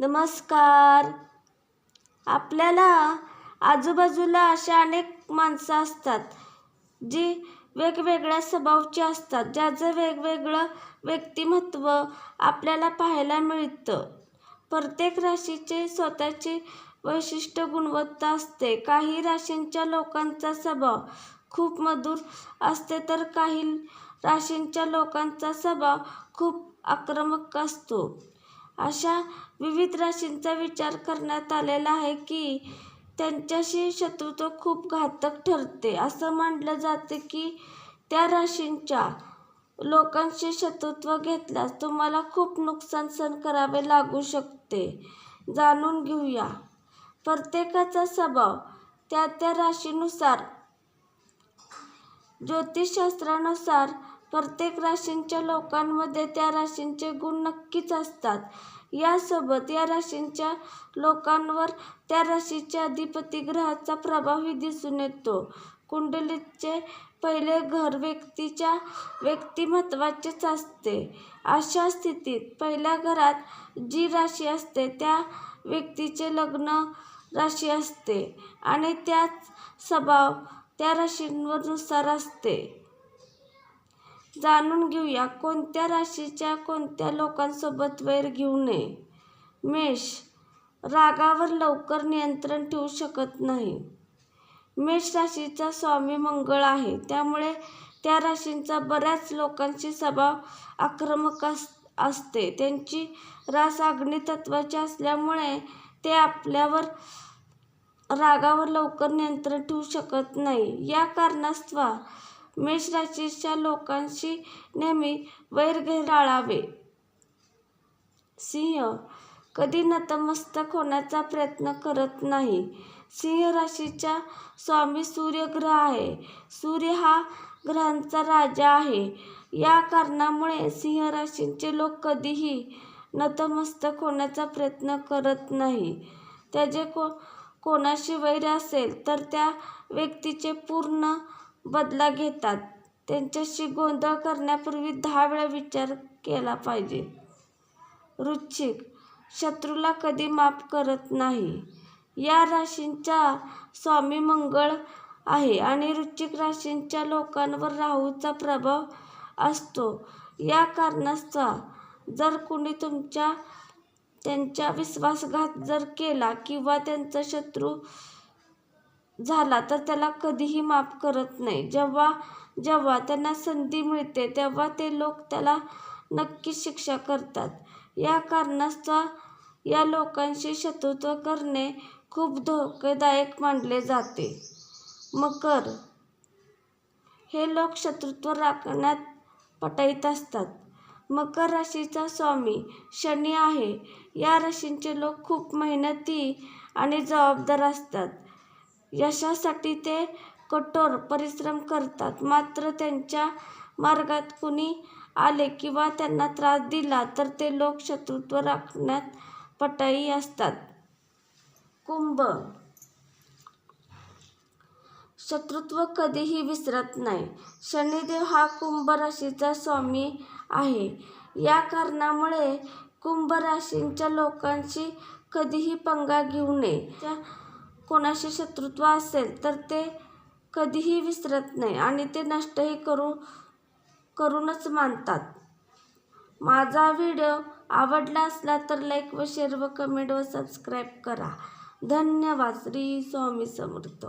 नमस्कार. आपल्याला आजूबाजूला अशा अनेक माणसं असतात जी वेगवेगळ्या स्वभावची असतात ज्याचं वेगवेगळं व्यक्तिमत्व आपल्याला पाहायला मिळतं. प्रत्येक राशीचे स्वतःची वैशिष्ट्य गुणवत्ता असते. काही राशींच्या लोकांचा स्वभाव खूप मधुर असते तर काही राशींच्या लोकांचा स्वभाव खूप आक्रमक असतो. अशा विविध राशींचा विचार करण्यात आलेला आहे की त्यांच्याशी शत्रुत्व खूप घातक ठरते. असं मानलं जातं की त्या राशींच्या लोकांशी शत्रुत्व घेतल्यास तुम्हाला खूप नुकसान सहन करावे लागू शकते. जाणून घेऊया. प्रत्येकाचा स्वभाव त्या त्या राशीनुसार. ज्योतिषशास्त्रानुसार प्रत्येक राशींच्या लोकांमध्ये त्या राशींचे गुण नक्कीच असतात. यासोबत या राशींच्या लोकांवर त्या राशीच्या अधिपती ग्रहाचा प्रभावही दिसून येतो. कुंडलीचे पहिले घर व्यक्तीच्या व्यक्तिमत्वाचेच असते. अशा स्थितीत पहिल्या घरात जी राशी असते त्या व्यक्तीचे लग्न राशी असते आणि त्याच स्वभाव त्या राशींवरनुसार असते. जाणून घेऊया कोणत्या राशीच्या कोणत्या लोकांसोबत वैर घेऊ नये. मेष रागावर लवकर नियंत्रण ठेवू शकत नाही. मेष राशीचा स्वामी मंगळ आहे त्यामुळे त्या राशींचा बऱ्याच लोकांशी स्वभाव आक्रमक अस असते. त्यांची रास अग्नितत्वाची असल्यामुळे ते आपल्यावर रागावर लवकर नियंत्रण ठेवू शकत नाही. या कारणास्तव मेष राशीच्या लोकांशी नेहमी वैर टाळावे सिंह कधी नतमस्तक होण्याचा प्रयत्न करत नाही. सिंह राशीच्या स्वामी सूर्यग्रह आहे. सूर्य हा ग्रहांचा राजा आहे. या कारणामुळे सिंह राशींचे लोक कधीही नतमस्तक होण्याचा प्रयत्न करत नाही. त्याचे को कोणाशी वैर असेल तर त्या व्यक्तीचे पूर्ण बदला घेतात. त्यांच्याशी गोंधळ करण्यापूर्वी दहा वेळा विचार केला पाहिजे. वृश्चिक शत्रूला कधी माफ करत नाही. या राशींचा स्वामी मंगळ आहे आणि वृश्चिक राशींच्या लोकांवर राहूचा प्रभाव असतो. या कारणास्तव जर कुणी तुमच्या त्यांच्या विश्वासघात जर केला किंवा त्यांचा शत्रू झाला तर त्याला कधीही माफ करत नाही. जेव्हा जेव्हा त्यांना संधी मिळते तेव्हा ते लोक त्याला नक्कीच शिक्षा करतात. या कारणास्तव या लोकांशी शत्रुत्व करणे खूप धोकादायक मानले जाते. मकर हे लोक शत्रुत्व राखण्यात पटाईत असतात. मकर राशीचा स्वामी शनी आहे. या राशींचे लोक खूप मेहनती आणि जबाबदार असतात. यशासाठी ते कठोर परिश्रम करतात. मात्र त्यांच्या मार्गात कुणी आले किंवा त्यांना त्रास दिला तर ते लोक शत्रुत्व राखण्यात पटाई असतात. कुंभ शत्रुत्व कधीही विसरत नाही. शनिदेव हा कुंभ राशीचा स्वामी आहे. या कारणामुळे कुंभ राशींच्या लोकांशी कधीही पंगा घेऊ नये. त्या कोणाशी शत्रुत्व असेल तर ते कधीही विसरत नाही आणि ते नष्टही करू करूनच मानतात. माझा व्हिडिओ आवडला असला तर लाईक व शेअर व कमेंट व सबस्क्राईब करा. धन्यवाद. श्री स्वामी समर्थ.